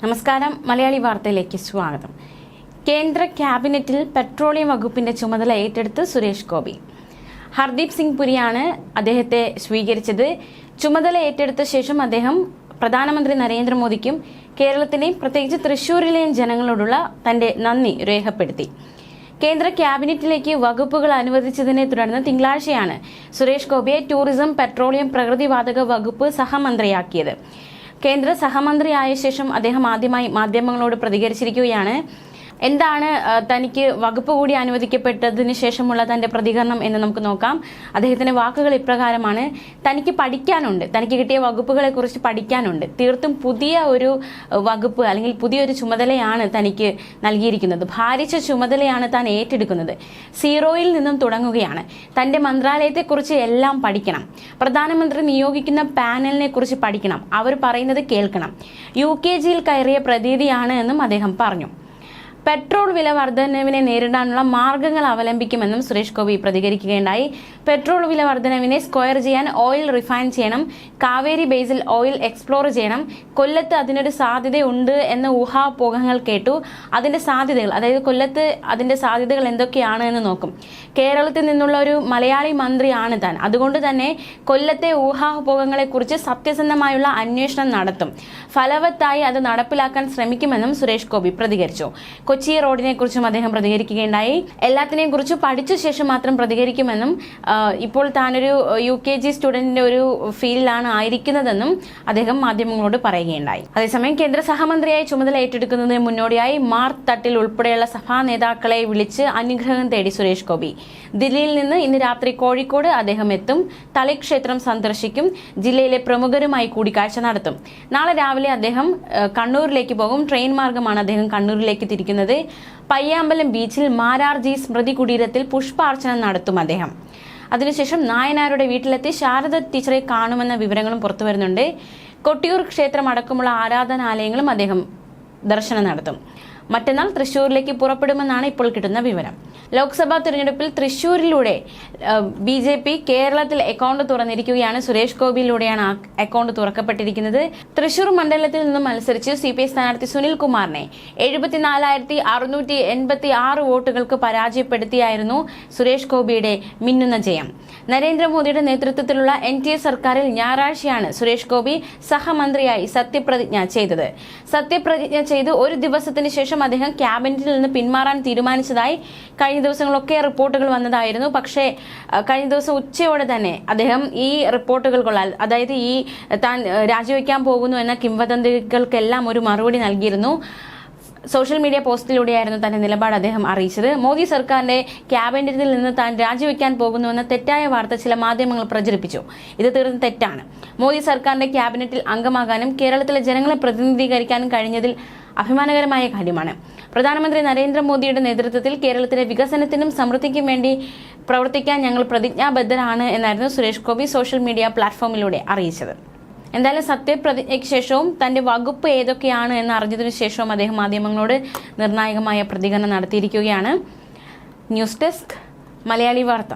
നമസ്കാരം. മലയാളി വാർത്തയിലേക്ക് സ്വാഗതം. കേന്ദ്ര ക്യാബിനറ്റിൽ പെട്രോളിയം വകുപ്പിന്റെ ചുമതല ഏറ്റെടുത്ത് സുരേഷ് ഗോപി. ഹർദീപ് സിംഗ് പുരിയാണ് അദ്ദേഹത്തെ സ്വീകരിച്ചത്. ചുമതല ഏറ്റെടുത്ത ശേഷം അദ്ദേഹം പ്രധാനമന്ത്രി നരേന്ദ്രമോദിക്കും കേരളത്തിലെയും പ്രത്യേകിച്ച് തൃശൂരിലെയും ജനങ്ങളോടുള്ള തന്റെ നന്ദി രേഖപ്പെടുത്തി. കേന്ദ്ര ക്യാബിനറ്റിലേക്ക് വകുപ്പുകൾ അനുവദിച്ചതിനെ തുടർന്ന് തിങ്കളാഴ്ചയാണ് സുരേഷ് ഗോപിയെ ടൂറിസം പെട്രോളിയം പ്രകൃതിവാതക വകുപ്പ് സഹമന്ത്രിയാക്കിയത്. കേന്ദ്ര സഹമന്ത്രിയായ ശേഷം അദ്ദേഹം ആദ്യമായി മാധ്യമങ്ങളോട് പ്രതികരിച്ചിരിക്കുകയാണ്. എന്താണ് തനിക്ക് വകുപ്പ് കൂടി അനുവദിക്കപ്പെട്ടതിന് ശേഷമുള്ള തന്റെ പ്രതികരണം എന്ന് നമുക്ക് നോക്കാം. അദ്ദേഹത്തിന്റെ വാക്കുകൾ ഇപ്രകാരമാണ് തനിക്ക് പഠിക്കാനുണ്ട്. തനിക്ക് കിട്ടിയ വകുപ്പുകളെ കുറിച്ച് പഠിക്കാനുണ്ട്. തീർത്തും പുതിയ ഒരു വകുപ്പ് അല്ലെങ്കിൽ പുതിയൊരു ചുമതലയാണ് തനിക്ക് നൽകിയിരിക്കുന്നത്. ഭാരിച്ച ചുമതലയാണ് താൻ ഏറ്റെടുക്കുന്നത്. സീറോയിൽ നിന്നും തുടങ്ങുകയാണ്. തന്റെ മന്ത്രാലയത്തെക്കുറിച്ച് എല്ലാം പഠിക്കണം. പ്രധാനമന്ത്രി നിയോഗിക്കുന്ന പാനലിനെ കുറിച്ച് പഠിക്കണം. അവർ പറയുന്നത് കേൾക്കണം. യു കെ ജിയിൽ കയറിയ പ്രതീതിയാണ് എന്നും അദ്ദേഹം പറഞ്ഞു. പെട്രോൾ വില വർധനവിനെ നേരിടാനുള്ള മാർഗങ്ങൾ അവലംബിക്കുമെന്നും സുരേഷ് ഗോപി പ്രതികരിക്കുകയുണ്ടായി. പെട്രോൾ വില വർധനവിനെ സ്ക്വയർ ചെയ്യാൻ ഓയിൽ റിഫൈൻ ചെയ്യണം. കാവേരി ബേസിൽ ഓയിൽ എക്സ്പ്ലോർ ചെയ്യണം. കൊല്ലത്ത് അതിനൊരു സാധ്യതയുണ്ട് എന്ന ഊഹാപോഹങ്ങൾ കേട്ടു. അതിന്റെ സാധ്യതകൾ അതായത് കൊല്ലത്ത് അതിന്റെ സാധ്യതകൾ എന്തൊക്കെയാണ് എന്ന് നോക്കും. കേരളത്തിൽ നിന്നുള്ള ഒരു മലയാളി മന്ത്രിയാണ് താൻ. അതുകൊണ്ട് തന്നെ കൊല്ലത്തെ ഊഹാപോഹങ്ങളെക്കുറിച്ച് സത്യസന്ധമായുള്ള അന്വേഷണം നടത്തും. ഫലവത്തായി അത് നടപ്പിലാക്കാൻ ശ്രമിക്കുമെന്നും സുരേഷ് ഗോപി പ്രതികരിച്ചു. കൊച്ചി റോഡിനെ കുറിച്ചും അദ്ദേഹം പ്രതികരിക്കുകയുണ്ടായി. എല്ലാത്തിനെയും കുറിച്ച് പഠിച്ച ശേഷം മാത്രം പ്രതികരിക്കുമെന്നും ഇപ്പോൾ താനൊരു യു കെ ജി സ്റ്റുഡന്റിന്റെ ഒരു ഫീൽഡിലാണ് ആയിരിക്കുന്നതെന്നും അദ്ദേഹം മാധ്യമങ്ങളോട് പറയുകയുണ്ടായി. അതേസമയം കേന്ദ്ര സഹമന്ത്രിയായി ചുമതല ഏറ്റെടുക്കുന്നതിന് മുന്നോടിയായി മാർത്ത് തട്ടിൽ ഉൾപ്പെടെയുള്ള സഭാ നേതാക്കളെ വിളിച്ച് അനുഗ്രഹം തേടി സുരേഷ് ഗോപി. ദില്ലിയിൽ നിന്ന് ഇന്ന് രാത്രി കോഴിക്കോട് അദ്ദേഹം എത്തും. തളിക്ഷേത്രം സന്ദർശിക്കും. ജില്ലയിലെ പ്രമുഖരുമായി കൂടിക്കാഴ്ച നടത്തും. നാളെ രാവിലെ അദ്ദേഹം കണ്ണൂരിലേക്ക് പോകും. ട്രെയിൻ മാർഗമാണ് അദ്ദേഹം കണ്ണൂരിലേക്ക് തിരിക്കുന്നത്. പയ്യാമ്പലം ബീച്ചിൽ മാരാർജി സ്മൃതി കുടീരത്തിൽ പുഷ്പാർച്ചന നടത്തും അദ്ദേഹം. അതിനുശേഷം നായനാരുടെ വീട്ടിലെത്തി ശാരദ ടീച്ചറെ കാണുമെന്ന വിവരങ്ങളും പുറത്തു വരുന്നുണ്ട് കൊട്ടിയൂർ ക്ഷേത്രം അടക്കമുള്ള ആരാധനാലയങ്ങളും അദ്ദേഹം ദർശനം നടത്തും. മറ്റന്നാൾ തൃശൂരിലേക്ക് പുറപ്പെടുമെന്നാണ് ഇപ്പോൾ കിട്ടുന്ന വിവരം. ലോക്സഭാ തിരഞ്ഞെടുപ്പിൽ തൃശൂരിലൂടെ ബി ജെ പി കേരളത്തിൽ അക്കൗണ്ട് തുറന്നിരിക്കുകയാണ്. സുരേഷ് ഗോപിയിലൂടെയാണ് അക്കൗണ്ട് തുറക്കപ്പെട്ടിരിക്കുന്നത്. തൃശൂർ മണ്ഡലത്തിൽ നിന്നും മത്സരിച്ച് സി പി ഐ സ്ഥാനാർത്ഥി സുനിൽ കുമാറിനെ എഴുപത്തിനാലായിരത്തി അറുന്നൂറ്റി എൺപത്തി ആറ് വോട്ടുകൾക്ക് പരാജയപ്പെടുത്തിയായിരുന്നു സുരേഷ് ഗോപിയുടെ മിന്നുന്ന ജയം. നരേന്ദ്രമോദിയുടെ നേതൃത്വത്തിലുള്ള എൻ ഡി എ സർക്കാരിൽ ഞായറാഴ്ചയാണ് സുരേഷ് ഗോപി സഹമന്ത്രിയായി സത്യപ്രതിജ്ഞ ചെയ്തത്. സത്യപ്രതിജ്ഞ ചെയ്ത് ഒരു ദിവസത്തിന് ശേഷം അദ്ദേഹം ക്യാബിനറ്റിൽ നിന്ന് പിന്മാറാൻ തീരുമാനിച്ചതായി കഴിഞ്ഞ ദിവസങ്ങളൊക്കെ റിപ്പോർട്ടുകൾ വന്നതായിരുന്നു. പക്ഷേ കഴിഞ്ഞ ദിവസം ഉച്ചയോടെ തന്നെ അദ്ദേഹം ഈ റിപ്പോർട്ടുകൾ കൊള്ളാൽ അതായത് ഈ താൻ രാജിവെക്കാൻ പോകുന്നു എന്ന കിംവദന്തികൾക്കെല്ലാം ഒരു മറുപടി നൽകിയിരുന്നു. സോഷ്യൽ മീഡിയ പോസ്റ്റിലൂടെയായിരുന്നു തന്റെ നിലപാട് അദ്ദേഹം അറിയിച്ചത്. മോദി സർക്കാരിന്റെ ക്യാബിനറ്റിൽ നിന്ന് താൻ രാജിവെക്കാൻ പോകുന്നുവെന്ന തെറ്റായ വാർത്ത ചില മാധ്യമങ്ങൾ പ്രചരിപ്പിച്ചു. ഇത് തീർത്തും തെറ്റാണ്. മോദി സർക്കാരിന്റെ ക്യാബിനറ്റിൽ അംഗമാകാനും കേരളത്തിലെ ജനങ്ങളെ പ്രതിനിധീകരിക്കാനും കഴിഞ്ഞതിൽ അഭിമാനകരമായ കാര്യമാണ്. പ്രധാനമന്ത്രി നരേന്ദ്രമോദിയുടെ നേതൃത്വത്തിൽ കേരളത്തിലെ വികസനത്തിനും സമൃദ്ധിക്കും വേണ്ടി പ്രവർത്തിക്കാൻ ഞങ്ങൾ പ്രതിജ്ഞാബദ്ധരാണ് എന്നായിരുന്നു സുരേഷ് ഗോപി സോഷ്യൽ മീഡിയ പ്ലാറ്റ്ഫോമിലൂടെ അറിയിച്ചത്. എന്തായാലും സത്യപ്രതിജ്ഞയ്ക്ക് ശേഷവും തന്റെ വകുപ്പ് ഏതൊക്കെയാണ് എന്ന് അറിഞ്ഞതിനു ശേഷവും അദ്ദേഹം മാധ്യമങ്ങളോട് നിർണായകമായ പ്രതികരണം നടത്തിയിരിക്കുകയാണ്. ന്യൂസ് ഡെസ്ക് മലയാളി വാർത്ത.